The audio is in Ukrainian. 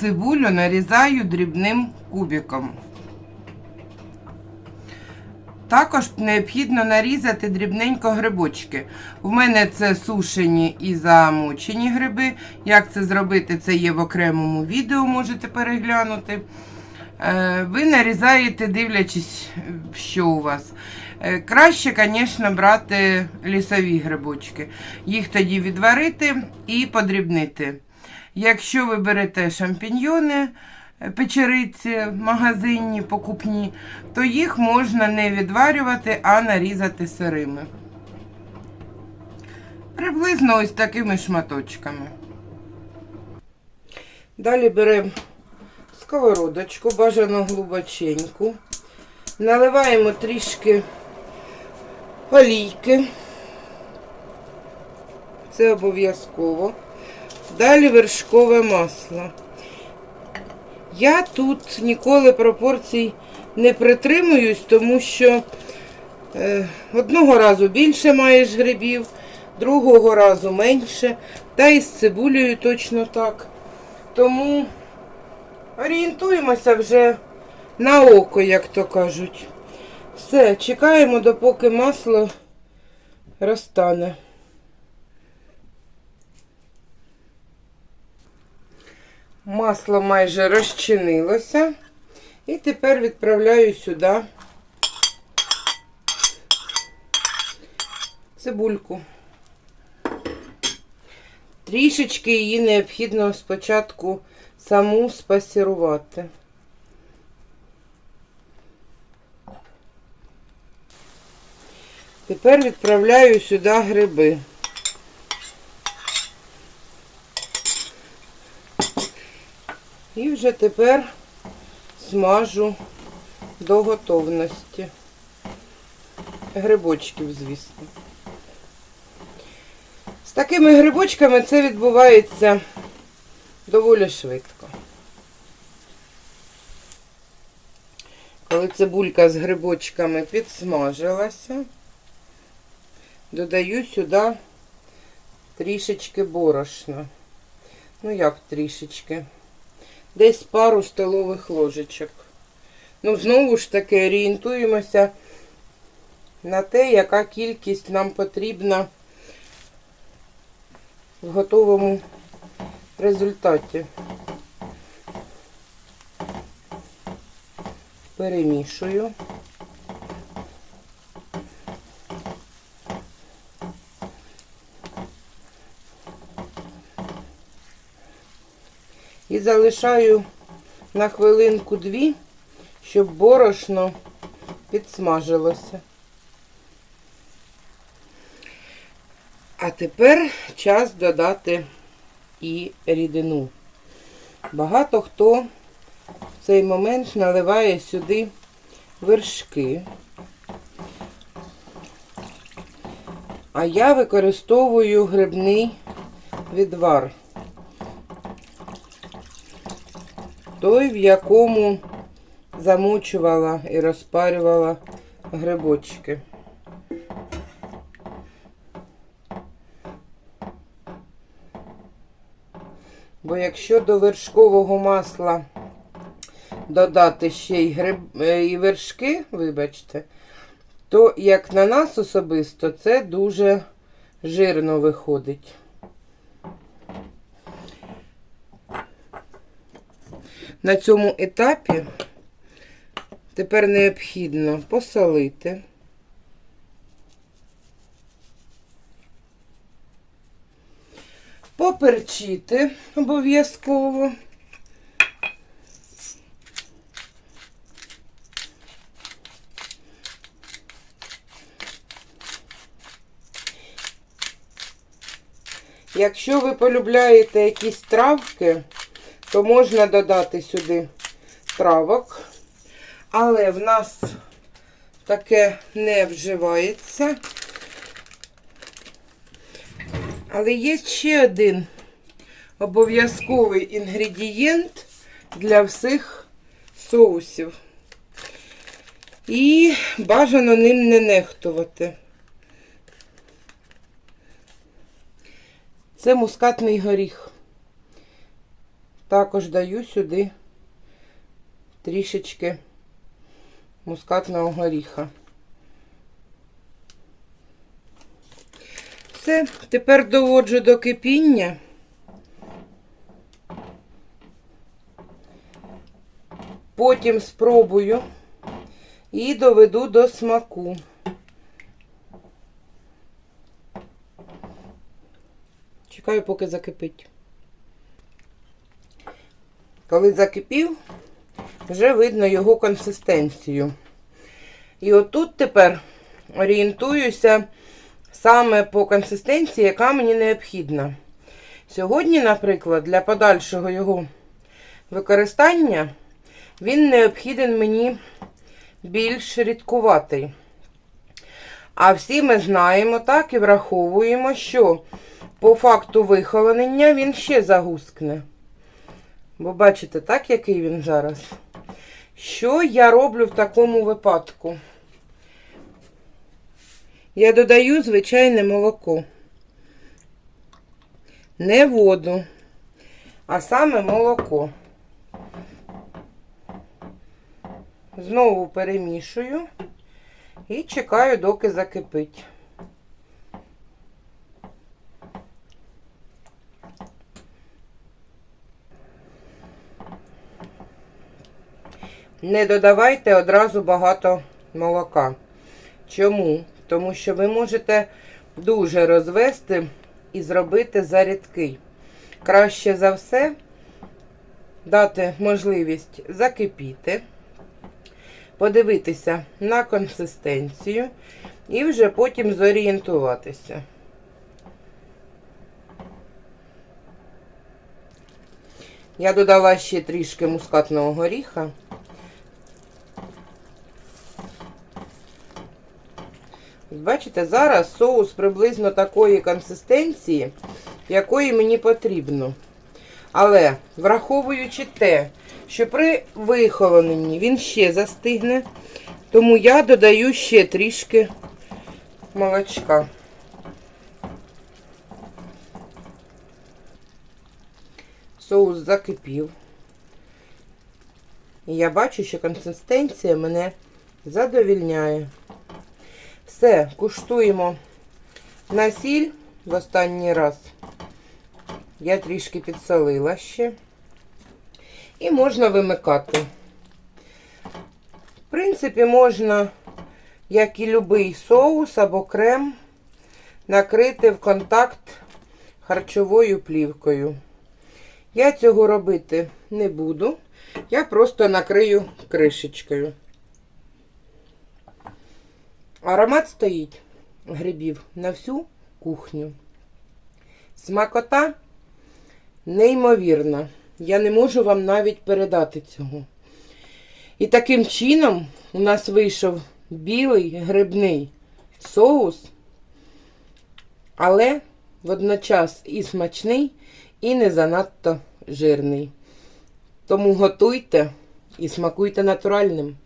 цибулю нарізаю дрібним кубиком. Також необхідно нарізати дрібненько грибочки. У мене це сушені і замочені гриби. Як це зробити, це є в окремому відео, можете переглянути. Е, Ви нарізаєте, дивлячись, що у вас. Е, Краще, звісно, брати лісові грибочки. Їх тоді відварити і подрібнити. Якщо ви берете шампіньйони, е, печериці магазинні, покупні, то їх можна не відварювати, а нарізати сирими. Приблизно ось такими шматочками. Далі беремо сковородочку, бажано глибоченьку. Наливаємо трішки олійки. Це обов'язково. Далі вершкове масло. Я тут ніколи пропорцій не притримуюсь, тому що е, одного разу більше маєш грибів, другого разу менше, та і з цибулею точно так. Тому орієнтуємося вже на око, як то кажуть. Все, чекаємо, допоки масло розтане. Масло майже розчинилося. І тепер відправляю сюди цибульку. Трішечки її необхідно спочатку саму спасірувати. Тепер відправляю сюди гриби. І вже тепер смажу до готовності. Грибочків, звісно. З такими грибочками це відбувається доволі швидко. Коли цибулька з грибочками підсмажилася, додаю сюди трішечки борошна. Ну як трішечки? Десь пару столових ложечок. Ну, знову ж таки, орієнтуємося на те, яка кількість нам потрібна в готовому результаті. Перемішую. І залишаю на хвилинку-дві, щоб борошно підсмажилося. А тепер час додати і рідину. Багато хто в цей момент наливає сюди вершки. А я використовую грибний відвар. Той, в якому замочувала і розпарювала грибочки. Бо якщо до вершкового масла додати ще й, гриб, е, і вершки, вибачте, то як на нас особисто, це дуже жирно виходить. На цьому етапі тепер необхідно посолити. Поперчити обов'язково. Якщо ви полюбляєте якісь травки, то можна додати сюди травок. Але в нас таке не вживається. Але є ще один обов'язковий інгредієнт для всіх соусів. І бажано ним не нехтувати. Це мускатний горіх. Також даю сюди трішечки мускатного горіха. Все, тепер доводжу до кипіння. Потім спробую і доведу до смаку. Чекаю, поки закипить. Коли закипів, вже видно його консистенцію. І отут тепер орієнтуюся саме по консистенції, яка мені необхідна. Сьогодні, наприклад, для подальшого його використання він необхіден мені більш рідкуватий. А всі ми знаємо так і враховуємо, що по факту вихолонення він ще загускне. Бо бачите, так, який він зараз. Що я роблю в такому випадку? Я додаю звичайне молоко. Не воду, а саме молоко. Знову перемішую і чекаю, доки закипить. Не додавайте одразу багато молока. Чому? Тому що ви можете дуже розвести і зробити зарідкий. Краще за все дати можливість закипіти, подивитися на консистенцію і вже потім зорієнтуватися. Я додала ще трішки мускатного горіха. Бачите, зараз соус приблизно такої консистенції, якої мені потрібно. Але, враховуючи те, що при вихолоненні він ще застигне, тому я додаю ще трішки молочка. Соус закипів. І я бачу, що консистенція мене задовільняє. Все, куштуємо на сіль в останній раз. Я трішки підсолила ще. І можна вимикати. В принципі, можна, як і будь-який соус або крем, накрити в контакт харчовою плівкою. Я цього робити не буду. Я просто накрию кришечкою. Аромат стоїть грибів на всю кухню. Смакота неймовірна. Я не можу вам навіть передати цього. І таким чином у нас вийшов білий грибний соус, але водночас і смачний, і не занадто жирний. Тому готуйте і смакуйте натуральним.